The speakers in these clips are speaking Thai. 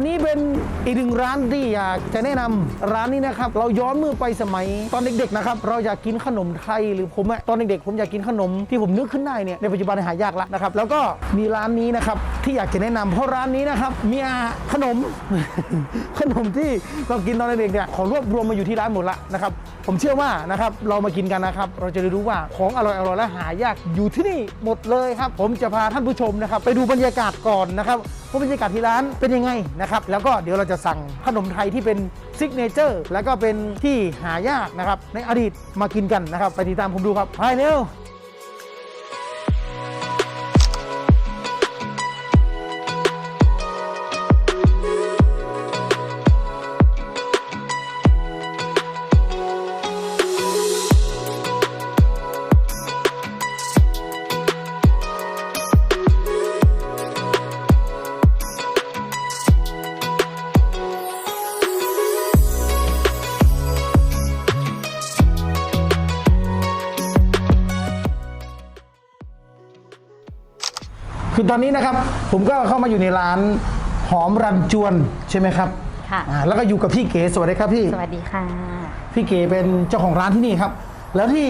วันนี้เป็นอีกหนึ่งร้านที่อยากจะแนะนำร้านนี้นะครับ เราย้อนมือไปสมัยตอนเด็กๆนะครับ เราอยากกินขนมไทยหรือผมอะตอนเด็กๆผมอยากกินขนมที่ผมนึกขึ้นได้เนี่ยในปัจจุบันหายากล้วนะครับ แล้วก็มีร้านนี้นะครับที่อยากจะแนะนำเพราะร้านนี้นะครับมีขนม ขนมที่เรากินตอนเด็กๆเนี่ยของรวบรวมมาอยู่ที่ร้านหมดละนะครับผมเชื่อว่านะครับเรามากินกันนะครับ เราจะได้รู้ว่าของอร่อยๆและหายากอยู่ที่นี่หมดเลยครับ ผมจะพาท่านผู้ชมนะครับ ไปดูบรรยากาศก่อนนะครับ ว่าบรรยากาศที่ร้านเป็นยังไงนะครับ แล้วก็เดี๋ยวเราจะสั่งขนมไทยที่เป็นซิกเนเจอร์แล้วก็เป็นที่หายากนะครับในอดีตมากินกันนะครับ ไปติดตามผมดูครับไปเร็ว ตอนนี้นะครับ ผมก็เข้ามาอยู่ในร้านหอมรันจวนใช่ไหมครับค่ะ อ่าแล้วก็อยู่กับพี่เก๋สวัสดีครับพี่ สวัสดีค่ะ พี่เก๋เป็นเจ้าของร้านที่นี่ครับ แล้วที่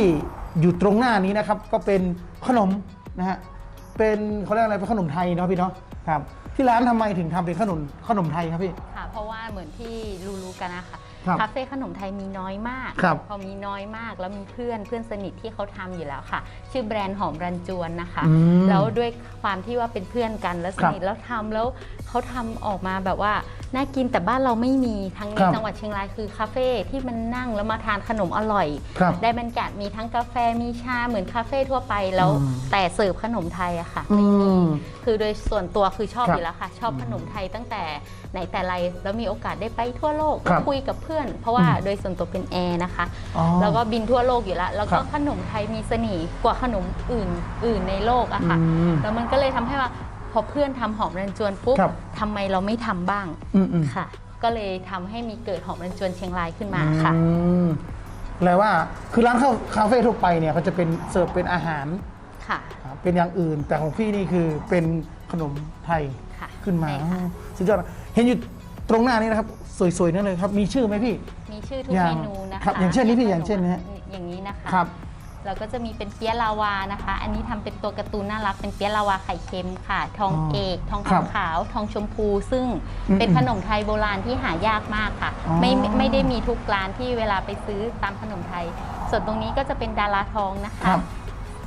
อยู่ตรงหน้านี้นะครับ ก็เป็นขนมนะฮะ เป็นเขาเรียกอะไร เป็นขนมไทยเนาะพี่เนาะ ครับ ที่ร้านทำไมถึงทำเป็นขนมขนมไทยครับพี่ ค่ะ เพราะว่าเหมือนที่รู้ๆกันนะคะ ครับคาเฟ่ขนมไทยมีน้อยมากครับพอมีน้อยมากแล้วมีเพื่อนเพื่อนสนิทที่เขาทำอยู่แล้วค่ะ ชื่อแบรนด์หอมรันจวนนะคะอืมแล้วด้วยความที่ว่าเป็นเพื่อนกันแล้วสนิทครับแล้วทำแล้ว เขาทำออกมาแบบว่าน่ากินแต่บ้านเราไม่มีทั้งในครับจังหวัดเชียงรายคือคาเฟ่ที่มันนั่งแล้วมาทานขนมอร่อยครับได้บรรยากาศมีทั้งกาแฟมีชาเหมือนคาเฟ่ทั่วไปแล้วอืม แต่เสิร์ฟขนมไทยอะค่ะ อืม คือโดยส่วนตัวคือชอบครับอยู่แล้วค่ะ ชอบขนมไทยตั้งแต่ไหนแต่ไรแล้วมีโอกาสได้ไปทั่วโลกครับ คุยกับเพื่อน เพราะว่าอืมโดยส่วนตัวเป็นแอร์นะคะ อ๋อ แล้วก็บินทั่วโลกอยู่แล้ว แล้วก็ครับขนมไทยมีเสน่ห์กว่าขนมอื่นอื่นในโลกอะค่ะ อืมแล้วมันก็เลยทำให้ว่า พอเพื่อนทำหอมรันจวนปุ๊บครับ ทำไมเราไม่ทำบ้างอืมอืมค่ะ ก็เลยทำให้มีเกิดหอมรันจวนเชียงรายขึ้นมาค่ะ อืมแปลว่าคือร้านข้าวคาเฟ่ทั่วไปเนี่ยเขาจะเป็นเสิร์ฟเป็นอาหารค่ะ อ่าเป็นอย่างอื่น แต่ของพี่นี่คือเป็นขนมไทยค่ะขึ้นมาใช่ค่ะ สุดยอดเห็นอยู่ตรงหน้านี้นะครับ สวยๆนั่นเลยครับ มีชื่อไหมพี่ มีชื่อทุกอย่างเมนูนะคะครับอย่างเช่นนี้พี่อย่างเช่นนะฮะ อย่างนี้นะคะ ครับ แล้วก็จะมีเป็นเปี๊ยะลาวานะคะ อันนี้ทำเป็นตัวการ์ตูนน่ารักเป็นเปี๊ยะลาวาไข่เค็มค่ะ ทองอ๋อเอก ทองครับคำขาว ทองชมพู ซึ่งอืมเป็นขนมไทยโบราณที่หายากมากค่ะอ๋อไม่ไม่ไม่ได้มีทุกร้านที่เวลาไปซื้อตามขนมไทย ส่วนตรงนี้ก็จะเป็นดาราทองนะครัคะบ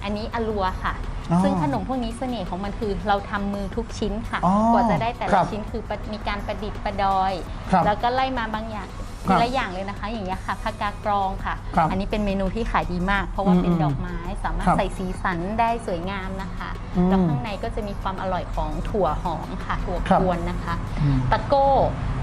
อันนี้อลัวค่ะอ๋อซึ่งขนมพวกนี้เสน่ห์ของมันคือเราทำมือทุกชิ้นค่ะอ๋อกว่าจะได้แต่ครัละบชิ้นคือมีการประดิษฐ์ประดอยครับแล้วก็ไล่มาบางอย่าง ครัทีบละอย่างเลยนะคะ อย่างเงี้ยค่ะผักกากรองค่ะ ครับอันนี้เป็นเมนูที่ขายดีมาก เพราะว่าอืมเป็นดอกไม้สามารถครับใส่สีสันได้สวยงามนะคะอืมแล้วข้างในก็จะมีความอร่อยของถั่วหอมค่ะ ถั่วครับกวนนะคะ อืมตะโก้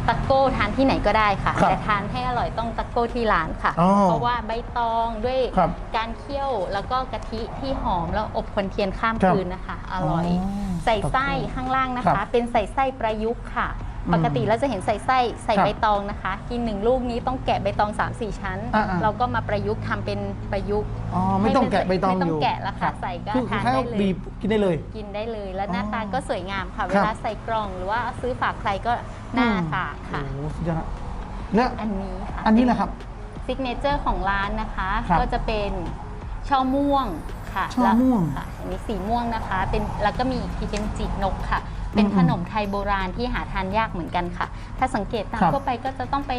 ตะโก้ทานที่ไหนก็ได้ค่ะ ครับแต่ทานให้อร่อยต้องตะโก้ที่ร้านค่ะ อ๋อเพราะว่าใบตองด้วยครับการเคี่ยวแล้วก็กะทิที่หอมแล้วอบควันเทียนข้ามครับคืนนะคะ อร่อย อ๋อใส่ไส้ตะโก้ข้างล่างนะครัคะ บ เป็นใส่ไส้ประยุกต์ค่ะอืม ปกติเราจะเห็นใส่ไส้ใส่ครับใบตองนะคะ กินหนึ่งลูกนี้ต้องแกะใบตอง 3-4 ชั้น อ่าๆ เราก็มาประยุกต์ทำเป็นประยุกต์อ๋อไม่ต้องแกะใบตองไม่ต้อองยู่แกะแล้วค่ะ ใส่ก็คือทานแค่ได้เลยบีบกินได้เลย กินได้เลย แล้วหน้าอ๋อตาก็สวยงามค่ะครับเวลาใส่กล่องหรือว่าซื้อฝากใครก็น่าทานค่ะ โอ้โหสุดยอดแล้วอันนี้ค่ะ อันนี้แหละครับ ซิกเนเจอร์ของร้านนะคะครับก็จะเป็นช่อม่วงค่ะช่อม่วง แล้ค่ะอันนี้สีม่วงนะคะ เป็นแล้วก็มีอีกทีเป็นจีบนกค่ะ เป็นอืมขนมไทยโบราณที่หาทานยากเหมือนกันค่ะ ถ้าสังเกตตามครับทั่วไปก็จะต้องไป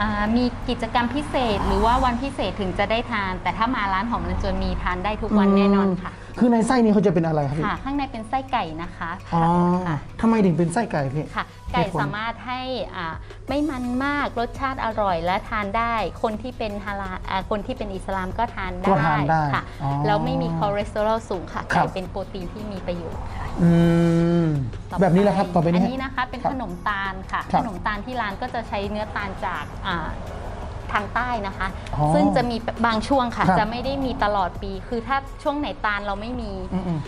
อ่ามีกิจกรรมพิเศษ หรือว่าวันพิเศษถึงจะได้ทาน แต่ถ้ามาร้านหอมรันจวนมีทานได้ทุกวันแน่นอนค่ะ คือในไส้นี้เขาจะเป็นอะไรครับพี่ค่ะ ข้างในเป็นไส้ไก่นะคะอ๋อค่ะทำไมถึงเป็นไส้ไก่พี่ ค่ะ ไก่เหตุผลสามารถให้อ่าไม่มันมากรสชาติอร่อยและทานได้ คนที่เป็นฮาลาลอ่าคนที่เป็นอิสลามก็ทานได้ก็ทานได้ค่ะอ๋อแล้วไม่มีคอเลสเตอรอลสูงค่ะครัไก่บ เป็นโปรตีนที่มีประโยชน์ค่ะ อืมต่อแบบนี้แหละครับต่อไปอันี้นนี้นะคะเป็นครับขนมตาลค่ะ ครัขบนมตาลที่ร้านก็จะใช้เนื้อตาลจากอ่า ทางใต้นะคะ อ๋อซึ่งจะมีบางช่วงค่ะ ครับ จะไม่ได้มีตลอดปี คือถ้าช่วงไหนตาลเราไม่มีอืม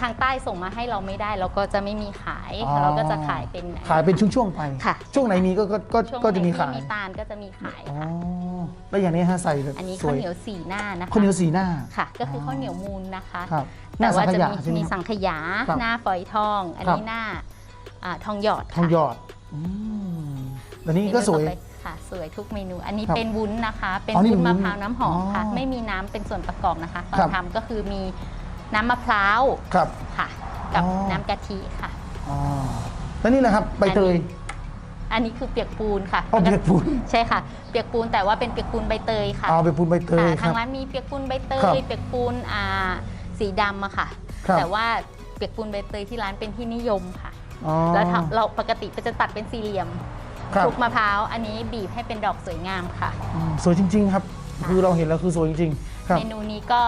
ทางใต้ส่งมาให้เราไม่ได้ เราก็จะไม่มีขาย อ๋อ เราก็จะขายเป็นๆขายเป็นช่วงๆไป ค่ะ ช่วงไหนมีก็ก็ก็ช่วงก็จะมีไหนขายที่มีตาลก็จะมีขายอ๋อค่ะแล้วอย่างนี้ฮะใส่แบบอันนี้สข้าววยเหนียวสีหน้านะคะข้าวเหนียวสีหน้าค่ะ ก็คือข้าวเหนียวมูลนะคะ ครับหแต่น้าสัว่างขจะยะมีใช่ไหมมีครับสังขยา ครับหน้าฝอยทอง อันครับนี้หน้าอ่าทองหยอดทองค่ะหยอดอืมแต่นี้ก็สวยเมนูต่อไป ค่ะ สวยทุกเมนู อันนี้ครับเป็นวุ้นนะคะ เป็นอ๋อนี่วุ้นวุ้มะนพร้าวน้ำหอมค่ะ อ๋อไม่มีน้ำเป็นส่วนประกอบนะคะ ตอครันบ ทำก็คือมีน้ำมะพร้าวครับ ค่ะ กับอ๋อ น้ำกะทิค่ะ อ๋อแล้วนี่แหละครับใบเตย อันนี้คือเปียกปูนค่ะอ๋อเปียกปูน ใช่ค่ะ เปียกปูนแต่ว่าเป็นเปียกปูนใบเตยค่ะเอาไปปูนใบเตยค่ะคทารังบร้านมีเปียกปูนใบเตครับยเปียกปูนอ่าสีดำอะค่ะ ครับ แต่ว่าเปียกปูนใบเตยที่ร้านเป็นที่นิยมค่ะ อ๋อ แล้วทำเราปกติก็จะตัดเป็นสี่เหลี่ยม ครับคลุกมะพร้าวอันนี้บีบให้เป็นดอกสวยงามค่ะ อืมสวยจริง ๆ ครับค่ะคือเราเห็นแล้วคือสวยจริงๆครับ เมนูนี้ก็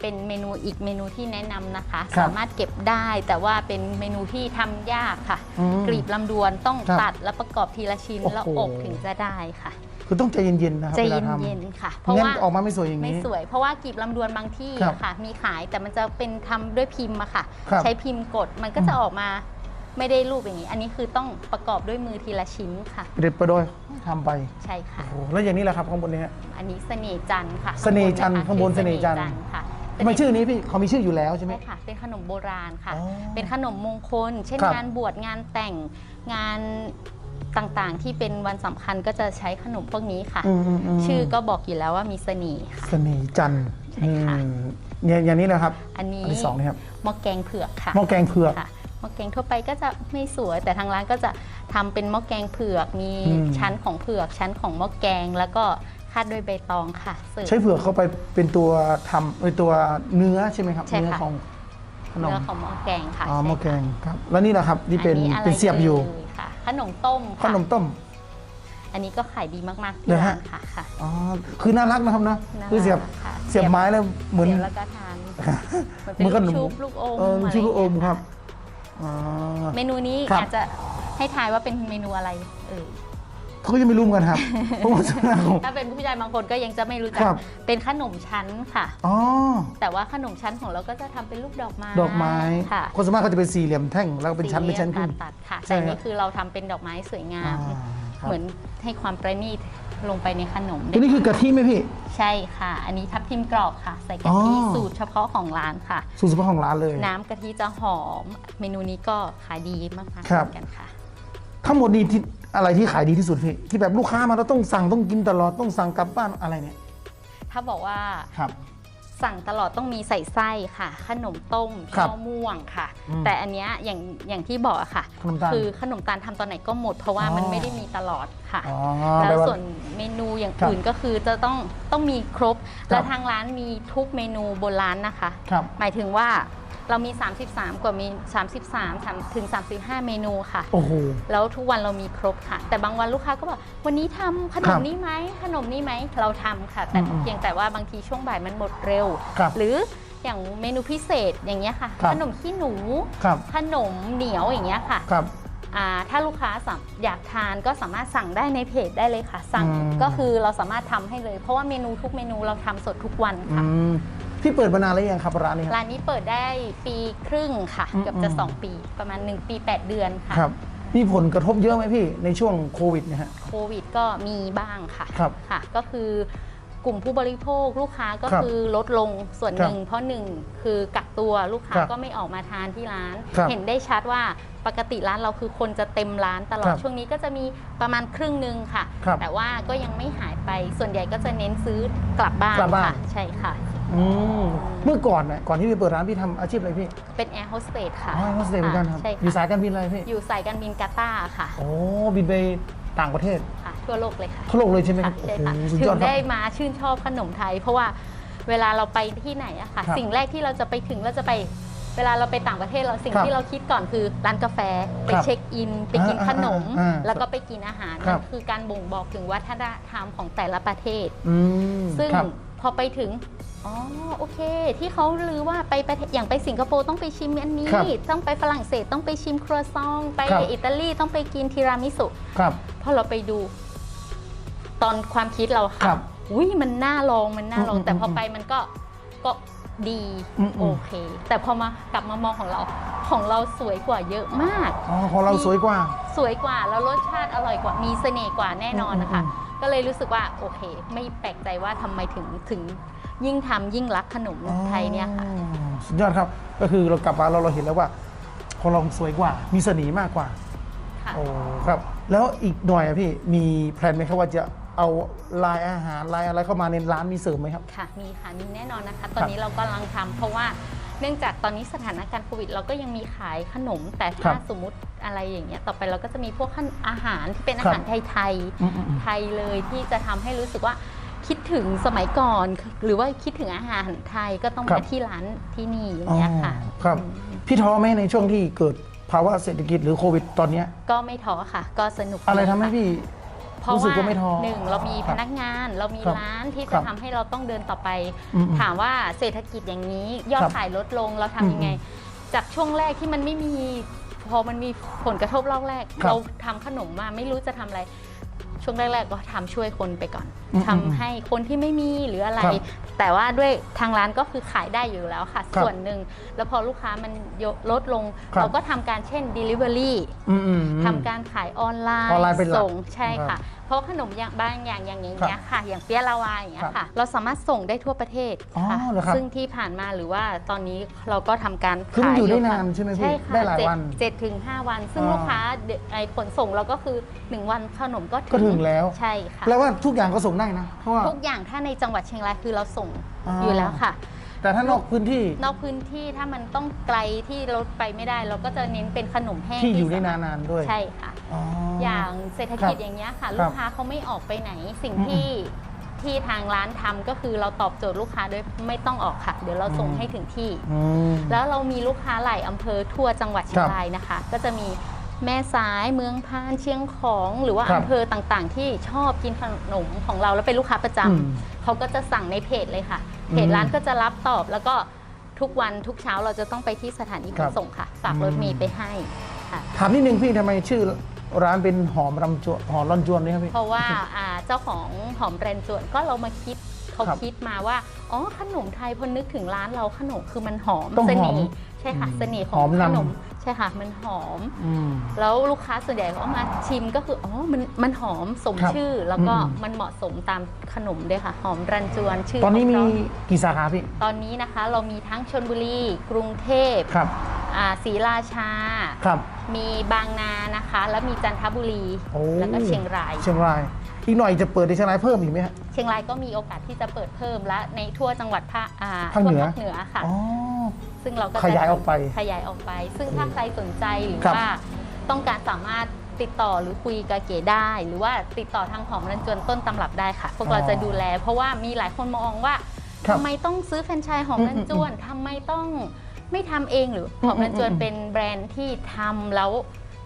เป็นเมนูอีกเมนูที่แนะนำนะคะ ครับสามารถเก็บได้แต่ว่าเป็นเมนูที่ทำยากค่ะ อืมกรีบลำดวนต้องครับตัดแล้วประกอบทีละชิ้น โอ้โห แล้วอบถึงจะได้ค่ะคือต้องใจเย็นๆนะครับใจวลาทำเย็นๆค่ะ เพราะงั้นว่าออกมาไม่สวยอย่างไม่นี้ สวยเพราะว่ากรีบลำดวนบางที่ครับค่ะ มีขายแต่มันจะเป็นทำด้วยพิมพ์อะค่ะ ครับใช้พิมพ์กดมันก็จะอืมออกมา ไม่ได้รูปอย่างนี้ อันนี้คือต้องประกอบด้วยมือทีละชิ้นค่ะเด็ดไปโดยทำไปใช่ค่ะ โอ้โหแล้วอย่างนี้แหละครับข้างบนนี้ฮะ อันนี้เสน่ห์จันทร์ค่ะเสน่ห์จันทร์ะคะข้างบนชื่อเสน่ห์จันทร์ ค่ะทำไมชื่อนี้พี่เขามีชื่ออยู่แล้วใช่ไหม ใช่ค่ะ เป็นขนมโบราณค่ะ อ๋อเป็นขนมมงคล เช่นครับ งานบวชงานแต่งงานต่างๆ ที่เป็นวันสำคัญก็จะใช้ขนมพวกนี้ค่ะอืมอืมมชื่อก็บอกอยู่แล้วว่ามีเสน่ห์ค่ะ เสน่ห์จันทร์ใช่ค่ะ อืมเนี่ยอย่างนี้แหละครับ อันนี้อันที่สองนะครับหม้อแกงเผือกค่ะหม้อแกงเผือก ค่ะ หม้อแกงทั่วไปก็จะไม่สวย แต่ทางร้านก็จะทำเป็นหม้อแกงเผือก มีอืม ชั้นของเผือก ชั้นของหม้อแกง แล้วก็คาดด้วยใบตองค่ะเสิร์ฟ ใช้เผือกเข้าไปเป็นตัวทำเป็นตัวเนื้อใช่ไหมครับใช่ค่ะ เนื้อของขนมเนื้อของหม้อแกงค่ะอ๋อใช่หม้อแกค่ะงครับ แล้วนี่แหละครับนี่เป็นอัอะไรเป็นเสียบอยู่เค่ะ ขนมต้มขค่ะนมต้ม อันนี้ก็ขายดีมากๆที่เหรอร้าฮะนค่ะค่ะ อ๋อคือน่ารักนะครับนะน่ารักคือเสียบค่ะเสียบไม้แล้วเหมือน เดี๋ยวแล้วก็ทานเหมือนขนมชุบลูกอมเออชุบลูกอมะไย่างเงี้ยครับ อ๋อ เมนูนี้ครับอาจจะให้ทายว่าเป็นเมนูอะไรเออเขาก็ยังไม่รู้เหมือนกันครับเพราะว่าส่วนมากของถ้าเป็นผู้ชายบางคนก็ยังจะไม่รู้จัคกรับ เป็นขนมชั้นค่ะ อ๋อ แต่ว่าขนมชั้นของเราก็จะทำเป็นลูกดอกไม้ดอกไม้ค่ะคนสวนมากเขาจะเป็นสี่เหลี่ยมแท่งแล้วก็เป็นชั้นเป็นชั้นสี่ขึ้นหลี่ยมตัดๆค่ะใช่แต่ครับนี่คือเราทำเป็นดอกไม้สวยงาม อ่า ครับ เหมือนให้ความประณีตลงไปในขนมตัวนี้คือกะทิไหมพี่ ใช่ค่ะ อันนี้ทับทิมกรอบค่ะ ใส่กะทิอ๋อ สูตรเฉพาะของร้านค่ะ สูตรเฉพาะของร้านเลย น้ำกะทิจะหอม เมนูนี้ก็ขายดีมากๆครับ เหมือนกันค่ะ ทั้งหมดนี้ที่อะไรที่ขายดีที่สุดพี่ที่แบบลูกค้ามาแล้วต้องสั่งต้องกินตลอดต้องสั่งกลับบ้านอะไรเนี่ยถ้าบอกว่าครับ สั่งตลอดต้องมีใส่ไส้ค่ะ ขนมต้มครับข้าวม่วงค่ะ อืมแต่อันเนี้ยอย่างอย่างที่บอกอะค่ะ ขนมตาลคือขนมตาลทำตอนไหนก็หมด เพราะว่าอ๋อ มันไม่ได้มีตลอดค่ะ อ๋อแล้แปลวว่า ส่วนเมนูอย่างครับอื่นก็คือจะต้องต้องมีครบครับและทางร้านมีทุกเมนูบนร้านนะคะ ครับ หมายถึงว่า เรามี 33 กว่ามี 33 3ถึง 35 เมนูค่ะ โอ้โห แล้วทุกวันเรามีครบค่ะ แต่บางวันลูกค้าก็บอกวันนี้ทำขนครัมบนี้ไหมขนมนี้ไหมเราทำค่ะ แต่อืมเพียงแต่ว่าบางทีช่วงบ่ายมันหมดเร็ว ครับหรืออย่างเมนูพิเศษอย่างเงี้ยค่ะ ครับ ขนมขี้หนู ครับขนมเหนียวอย่างเงี้ยค่ะครับ อ่าถ้าลูกค้าสามอยากทานก็สามารถสั่งได้ในเพจได้เลยค่ะ สั่งอืม ก็คือเราสามารถทำให้เลย เพราะว่าเมนูทุกเมนูเราทำสดทุกวันอืค่ะ ม พี่เปิดมานานแล้วยังครับร้านนี้ครับร้านนี้เปิดได้ปีครึ่งค่ะอืมเกือบจะอืม2ปีประมาณ 1 ปี 8 เดือนค่ะครับมีผลกระทบเยอะไหมพี่ในช่วงโควิดเนี่ยฮะ โควิดก็มีบ้างค่ะครับค่ะ ก็คือกลุ่มผู้บริโภคลูกค้าก็ครับคือลดลงส่วนครับหนึ่ง เพราะหนึ่งคือกักตัวลูกค้าครับก็ไม่ออกมาทานที่ร้าน ครับเห็นได้ชัดว่าปกติร้านเราคือคนจะเต็มร้านตลอคดรับช่วงนี้ก็จะมีประมาณครึ่งหนึ่งค่ะ ครับแต่ว่าก็ยังไม่หายไปส่วนใหญ่ก็จะเน้นซื้อกลับบ้านกลับบ้าน ค่ะ ใช่ค่ะ อืมเมื่อก่อนเนี่ยก่อนที่พี่เปิดร้านพี่ทำอาชีพอะไรพี่เป็นแอร์โฮสเตสค่ะอ๋อโฮสเตสเหมือนกันครับใช่อยู่ค่ะสายการบินอะไรพี่อยู่สายการบินกาตาร์ค่ะโอ้บินไปต่างประเทศค่ะ ทั่วโลกเลยค่ะ ทั่วโลกเลยใช่ไหมคค่ะรับโอ้ใช่โหค่ะสุดถึยอดงครับ ได้มาชื่นชอบขนมไทย เพราะว่าเวลาเราไปที่ไหนอะค่ะ ครับสิ่งแรกที่เราจะไปถึงเราจะไป เวลาเราไปต่างประเทศเราสิ่งครับที่เราคิดก่อนคือร้านกาแฟไปครับเช็คอิน ไปกินอ่าขนมอ่าอ่าแล้วก็ไปกินอาหารครันั่บนคือการบ่งบอกถึงวัฒนธรรมของแต่ละประเทศ อืมซึ่งครับ พอไปถึงอ๋อโอเค ที่เขาลือว่าไปประเทศอย่างไปสิงคโปร์ต้องไปชิมอันนี้ ครับต้องไปฝรั่งเศสต้องไปชิมครัวซอง ไปครับ อิตาลีต้องไปกินทีรามิสุครับ พอเราไปดู ตอนความคิดเราครัค่ะบอุ้ยมันน่าลองมันน่าลอง อืมแต่พออมไปมันก็ก็ ดีอืมอืโอมเค แต่พอมากลับมามองของเราของเราสวยกว่าเยอะมาก อ๋อของเราสวยกว่า สวยกว่าแล้วรสชาติอร่อยกว่ามีเสน่ห์กว่าแน่นอนนะคะ อืมอืก็เลยรู้สึกว่าโอเค ไม่แปลกใจว่าทำไมถึงถึงยิ่งทำยิ่งรักขนมไทยเนี่ยค่ะ อ๋อสุดยอดครับ ก็คือเรากลับมาเราเราเห็นแล้วว่าของเราสวยกว่า มีเสน่ห์มากกว่าค่ะ โอ้ครับ แล้วอีกหน่อยอะพี่มีแพลนไหมครับว่าจะ เอาลายอาหารลายอะไรเข้ามาในร้านมีเสริมไหมครับ ค่ะมีค่ะมีแน่นอนนะคะ ตอนนี้เรากำลังทำเพราะว่าเนื่องจากตอนนี้สถานการณ์โควิดเราก็ยังมีขายขนม แต่ครัถ้าบสมมุติอะไรอย่างเงี้ยต่อไปเราก็จะมีพวกขั้นอาหารที่เป็นอาครับหารไทยอืมอืมอืม ๆไทยเลยที่จะทำให้รู้สึกว่าคิดถึงสมัยก่อน หรือว่าคิดถึงอาหารไทยก็ต้องครัมาบ ที่ร้านที่นี่อย่างเงี้ยค่ะ อ๋อครับอืมพี่ท้อไหมในช่วงที่เกิดภาวะเศรษฐกิจหรือโควิดตอนเนี้ยก็ไม่ท้อค่ะ ก็สนุกอะไรดีทำให้ค่ะพี่เพ ราะรู้สึกว่าว่าไม่ท้อหนึ่งเรามีครัพบนักงานเรามีครับร้านที่ครัจะบทำให้เราต้องเดินต่อไป อืมอืมถามว่าเศรษฐกิจอย่างนี้ยอดครับขายลดลงเราทำยังไงอืมจากช่วงแรกที่มันไม่มีพอมันมีผลกระทบรอบแรก ครับเราทำขนมมาไม่รู้จะทำอะไร ช่วงแรกๆก็ทำช่วยคนไปก่อนอืมทำให้คนที่ไม่มีหรืออะไร ครับแต่ว่าด้วยทางร้านก็คือขายได้อยู่แล้วค่ะ ครับส่วนหนึ่งแล้วพอลูกค้ามันยกลดลง ครับ เราก็ทำการเช่น Delivery อืมอืมทำการขายออนไลน์ออนไลน์เป็นหลักส่งใช่ครัค่ะบ เพราะขนมอย่างบางอย่างอย่างอย่างเงี้ยค่ะ อย่างเปี๊ยะลาวาอย่างเงี้ครัยบค่ะ เราสามารถส่งได้ทั่วประเทศอ๋อค่ะเหรอครับซึ่งที่ผ่านมาหรือว่าตอนนี้เราก็ทำการคือมันขายอยู่ได้ค่ะนานใช่ไหมพี่ใช่ค่ะได้หลายเจ็วันเจ็ดถึงห้าวัน ซึ่งอ๋อลูกค้าเดไอ้ขนส่งเราก็คือหนึ่งวันขนมก็ก็ถึงแล้วใช่ค่ะแปลว่าทุกอย่างก็ส่งได้นะเพราะว่าทุกอย่างถ้าในจังหวัดเชียงรายคือเราส่งอ๋อออยู่แล้วค่ะแต่ถ้านอกพื้นที่ นอกพื้นที่ถ้ามันต้องไกลที่รถไปไม่ได้ เราก็จะเน้นเป็นขนมแห้งที่อยู่ได้สมรถนานๆด้วย ใช่ค่ะ อ๋ออย่างเศรษฐกิจครับอย่างเงี้ยค่ะครับลูกค้าเขาไม่ออกไปไหนสิ่งอืมที่ที่ทางร้านทำก็คือเราตอบโจทย์ลูกค้าโดยไม่ต้องออกค่ะ เดี๋ยวเราส่งอืมให้ถึงที่อืมแล้วเรามีลูกค้าหลายอำเภอทั่วจังหวัดเชียคงรับรายนะคะ ก็จะมีแม่สายเมืองพานเชียงของหรือว่าครับอำเภอต่างๆ ที่ชอบกินขนมของเราแล้วเป็นลูกค้าประจำอืมเขาก็จะสั่งในเพจเลยค่ะเพจอืมร้านก็จะรับตอบแล้วก็ทุกวันทุกเช้าเราจะต้องไปที่สถานีขครันบส่งค่ะฝากรถเมอืย์มไปให้ค่ะถามนิดนึงพี่ทำไมชื่อ ร้านเป็นหอมรำจวนหอมรอนจวนนี่ครับพี่ เพราะว่าอ่าเจ้าของหอมแบรนด์จวนก็เรามาคิดเขาครับคิดมาว่า อ๋อขนมไทยพอนึกถึงร้านเราขนมคือมันหอมต้องเสหอน่มห์ ใช่ค่ะอืมเสน่ห์ขหอองมขนำนมใช่ค่ะมันหอม อืม แล้วลูกค้าส่วนใหญ่เขามาชิมก็คืออ๋อมันมันหอมสมครับชื่อ แล้วก็อืม มันเหมาะสมตามขนมด้วยค่ะ หอมรันจวนชื่อตอนนี้มีเขากี่สาขาพี่ตอนนี้นะคะ เรามีทั้งชนบุรี กรุงเทพครับอ่าศรีราชา ครับ มีบางนานะคะ แล้วมีจันทบุรี โอ้แล้วก็เชียงราย เชียงราย อีกหน่อยจะเปิดในเชียงรายเพิ่มอีกไหมฮะ เชียงรายก็มีโอกาสที่จะเปิดเพิ่มและในทั่วจังหวัดภาคอ่าภาคเหนือทั่วภาคเหนือค่ะ อ๋อ ซึ่งเราก็จะขยายออกไปขยายออกไป ซึ่งถ้าใครสนใจหรือครับ ว่าต้องการสามารถติดต่อหรือคุยกับเก๋ได้ หรือว่าติดต่อทางหอมรันจวนต้นตำรับได้ค่ะ พวกเราจะดูแล เพราะว่ามีหลายคนมองว่าครับทำไมต้องซื้อแฟรนไชส์หอมรันจวนทำไมต้องไม่ทำเองหรือหอมรันจวนอืมอืมเป็นแบรนด์ที่ทำแล้ว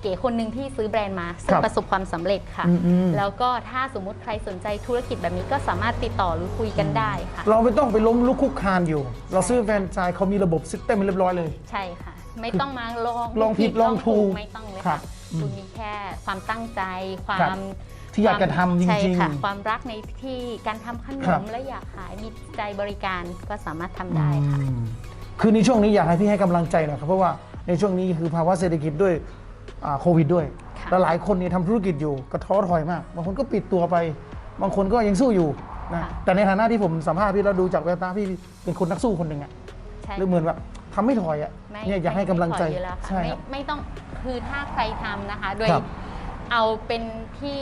เก๋คนหนึ่งที่ซื้อแบรนด์มาซึ่คงรับประสบความสำเร็จค่ะอืมอืมแล้วก็ถ้าสมมุติใครสนใจธุรกิจแบบนี้ก็สามารถติดต่อหรือคุยกันได้ค่ะ เราไม่ต้องไปล้มลุกคุกคานอยู่ เราซื้อแฟรนไชส์เขามีระบบซิสเต็มเรียบร้อยเลย ใช่ค่ะ ไม่ต้องมาลองลองผิดลองถูกไม่ต้องเลยครัค่ะบอืมคุณมีแค่ความตั้งใจควาครับมที่อยากจะทำจใช่ริงค่ะความรักในที่การทำขนครับมและอยากขายมีใจบริการก็สามารถทำๆได้ค่ะอืมคือในช่วงนี้อยากให้พี่ให้กำลังใจหน่อยครับเพราะว่าในช่วงนี้คือภาวะเศรษฐกิจด้วยอ่า โควิดด้วยค่ะแล้วหลายคนเนี่ยทำธุรกิจอยู่ก็ท้อถอยมาก บางคนก็ปิดตัวไป บางคนก็ยังสู้อยู่นะแต่ในฐานะที่ผมสัมภาษณ์พี่แล้วดูจากแววตาพี่เป็นคนนักสู้คนหนึ่งอะใช่หรือเหมือนแบบทำไม่ถอยอะไม่เนี่ยอยากให้กำลังใจไม่ถอยอยู่แล้วค่ะใช่ไม่ครับไม่ต้องคือถ้าใครทำนะคะ โดยครับเอาเป็นที่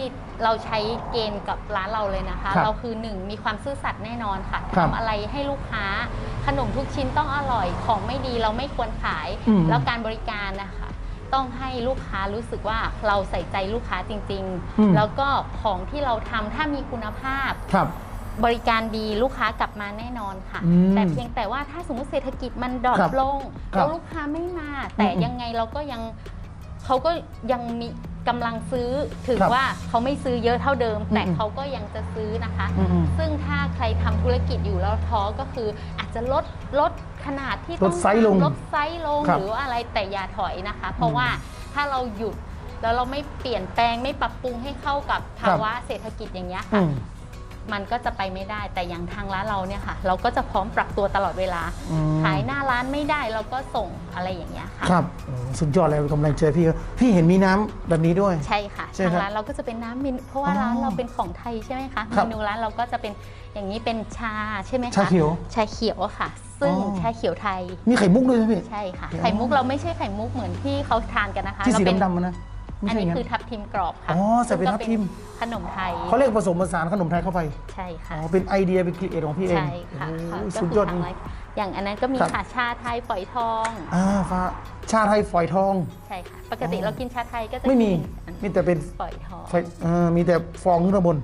เราใช้เกณฑ์กับร้านเราเลยนะคะครับเราคือหนึ่งมีความซื่อสัตย์แน่นอนค่ะครับทำอะไรให้ลูกค้า ขนมทุกชิ้นต้องอร่อยของไม่ดีเราไม่ควรขายอืมแล้วการบริการนะคะ ต้องให้ลูกค้ารู้สึกว่าเราใส่ใจลูกค้าจริง อืม ๆ แล้วก็ของที่เราทำถ้ามีคุณภาพ ครับ บริการดีลูกค้ากลับมาแน่นอนค่ะ อืมแต่เพียงแต่ว่าถ้าสมมติเศรษฐกิจมันดรอครัปบลงครัแล้บวลูกค้าไม่มา แต่อืมยังไงเราก็ยังเขาก็ยังมี กำลังซื้อถึงครับว่าเขาไม่ซื้อเยอะเท่าเดิม แต่อืมเขาก็ยังจะซื้อนะคะ อืมซึ่งถ้าใครทำธุรกิจอยู่แล้วท้อก็คืออาจจะลดลดขนาดที่ลต้ดองไซส์ลงลดไซส์ลงครับหรือว่าอะไรแต่อย่าถอยนะคะ เพราะว่าถ้าเราหยุดแล้วเราไม่เปลี่ยนแปลงไม่ปรับปรุงให้เข้ากับภาวะเศรษฐกิจอย่างเงี้ยอืค่ะม มันก็จะไปไม่ได้ แต่อย่างทางร้านเราเนี่ยค่ะ เราก็จะพร้อมปรับตัวตลอดเวลา อืม ขายหน้าร้านไม่ได้เราก็ส่งอะไรอย่างเงี้ยค่ะ ครับโอ้สุดยอดเลยกำลังเจอพี่ครับพี่เห็นมีน้ำแบบนี้ด้วย ใช่ค่ะใช่ทางครับร้านเราก็จะเป็นน้ำเมนูเพราะว่าอ๋อร้านเราเป็นของไทยใช่ไหมคะครัเมบนูร้านเราก็จะเป็นอย่างนี้เป็นชาใช่ไหมคะชาเขียวชาเขียวอะค่ะ ซึ่งอ๋อ ชาเขียวไทยมีไข่มุกด้วยไหมพี่ ใช่ค่ะอ๋อไข่มุกเราไม่ใช่ไข่มุกเหมือนที่เขาทานกันนะคะที่สีเราเป็นดำๆมันนะ ไม่อันใช่อนี้ย่างนั้นคือทับทิมกรอบค่ะอ๋อใส่เป็นซึ่งก็ทับทิม ขนมไทยเขาเรียกผสมผสานขนมไทยเข้าไป ใช่อ๋ค่ะ อ เป็นไอเดียเป็นครีเอทของพี่เองใช่ค่ะโอ้ค่ะโหก็สุดคืยอดทางจริงไลฟ์อย่างอันนั้นก็มีครับ ค่ะชาไทยฝอยทอง อ่าฟ้าชาไทยฝอยทอง ใช่ค่ะ ปกติอ๋อ เรากินชาไทยก็จะไม่มี กินอันมีแต่เป็นฝอยทองไฟเอ่อมีแต่ฟองขึ้นมาบน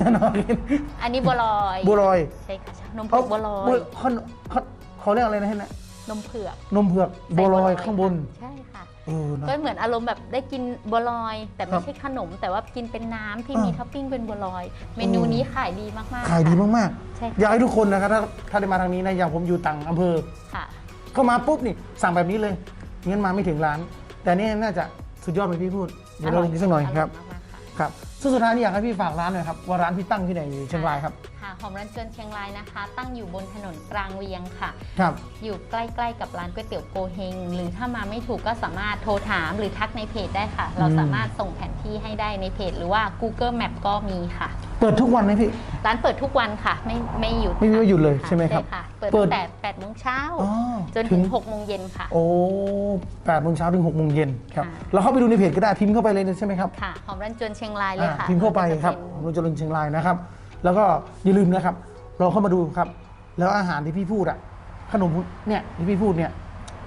อ่าน้องกินอันนี้บัวลอยบัวลอยใช่ค่ะนมเผือกบัวลอยเขาเขาเขาเรียกอะไรนะฮะเนี่ยนมเผือกนมเผือกใส่บัวลอยข้างบน ใช่ค่ะ เออนะก็เหมือนอารมณ์แบบได้กินบัวลอย แต่ครัไม่บใช่ขนม แต่ว่ากินเป็นน้ำที่อ่ามีมีท็อปปิ้งเป็นบัวลอย เมนูนี้ขายดีมากๆขายดีค่ะ มากใช่ๆอยากให้ทุกคนนะครับถ้าถ้าได้มาทางนี้นะอย่างผมอยู่ต่างอำเภอ ค่ะ เข้ามาปุ๊บนี่สั่งแบบนี้เลยงั้นมาไม่ถึงร้าน แต่นี่น่าจะสุดยอดเหมือนพี่พูดเดี๋ยวเราลองกินสักหน่อยครับมากๆค่ะ ครับ ซึ่งสุดท้ายนี่อยากให้พี่ฝากร้านหน่อยครับว่าร้านพี่ตั้งที่ไหนอยู่เชียงรายครับ ค่ะหอมรันเจินเชียงรายนะคะ ตั้งอยู่บนถนนกลางเวียงค่ะ ครับ อยู่ใกล้ๆกับร้านก๋วยเตี๋ยวโกเฮงหรือถ้ามาไม่ถูกก็สามารถโทรถามหรือทักในเพจได้ค่ะ เราอืมสามารถส่งแผนที่ให้ได้ในเพจ หรือว่า Google Map ก็มีค่ะ เปิดทุกวันไหมพี่ ร้านเปิดทุกวันค่ะ ไม่ไม่หยุดไม่มีวันหยุดเลยะใช่ไหมครับค่ะเปิดเปิดตั้งแต่8โมงเช้าอ๋อจนถึง6โมงเย็นค่ะ โอ้แปดโมงเช้าถึงหกโมงเย็นครับค่ะ เราเข้าไปดูในเพจก็ได้พิมพ์เข้าไปเลยใช่ไหมครับค่ะหอมรันเจินเชียงรายเลยค่ะอ่าพิมพ์เข้าไปครับมันจะเป็นผมจะลงเชียงรายนะครับ แล้วก็อย่าลืมนะครับลองเข้ามาดูครับ แล้วอาหารที่พี่พูดอะขนมเนี่ยที่พี่พูดเนี่ย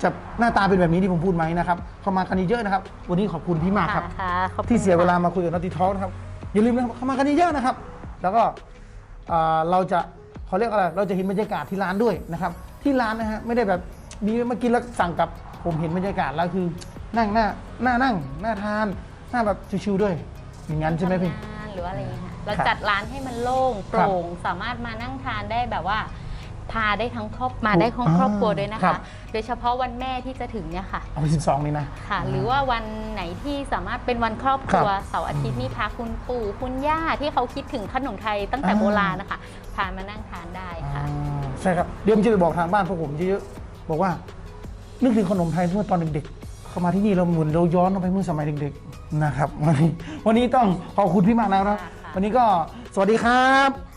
จะหน้าตาเป็นแบบนี้ที่ผมพูดไหมนะครับเข้ามากันเยอะๆนะครับ วันนี้ขอบคุณพี่มากครับ ค่ะขอบคุณที่เสียเวลาค่ะมาคุยกับนอติทอนะครับ อย่าลืมนะครับเข้ามากันเยอะๆนะครับ แล้วก็อ่าเราจะเขาเรียกอะไร เราจะเห็นบรรยากาศที่ร้านด้วยนะครับ ที่ร้านนะฮะไม่ได้แบบมีมากินแล้วสั่งกลับผมเห็นบรรยากาศแล้วคือนั่งหน้าหน้านั่งหน้าทานหน้าแบบชิวๆด้วยอย่างนั้นใช่ไหมพี่ทำงานหรือว่าอะไรอย่างเงี้ยค่ะเราครับจัดร้านให้มันโล่งโปร่งสามารถมานั่งทานได้แบบว่า พาได้ทั้งครอบมาได้ทั้งครอบครัวด้วยนะครัคะ บ โดยเฉพาะวันแม่ที่จะถึงเนี่ยค่ะ เอาไปสิบสองนี่นะ ค่ะ หรือว่าวันไหนที่สามารถเป็นวันครอบครัวครับเสาร์อาทิตย์นี่พาคุณปู่คุณย่าที่เขาคิดถึงขนมไทยตั้งแต่อ่า โบราณนะคะพามานั่งทานได้ค่ะอ่าใช่ครับ เดี๋ยวผมจะไปบอกทางบ้านพวกผมเยอะๆบอกว่า นึกถึงขนมไทยเมื่อตอนเด็กๆ เข้ามาที่นี่เราเหมือนเราย้อนไปเมื่อสมัยเด็กๆ นะครับ วันนี้วันนี้ต้องขอบคุณพี่มากแล้วนะค่ะ วันนี้ก็สวัสดีครับค่ะ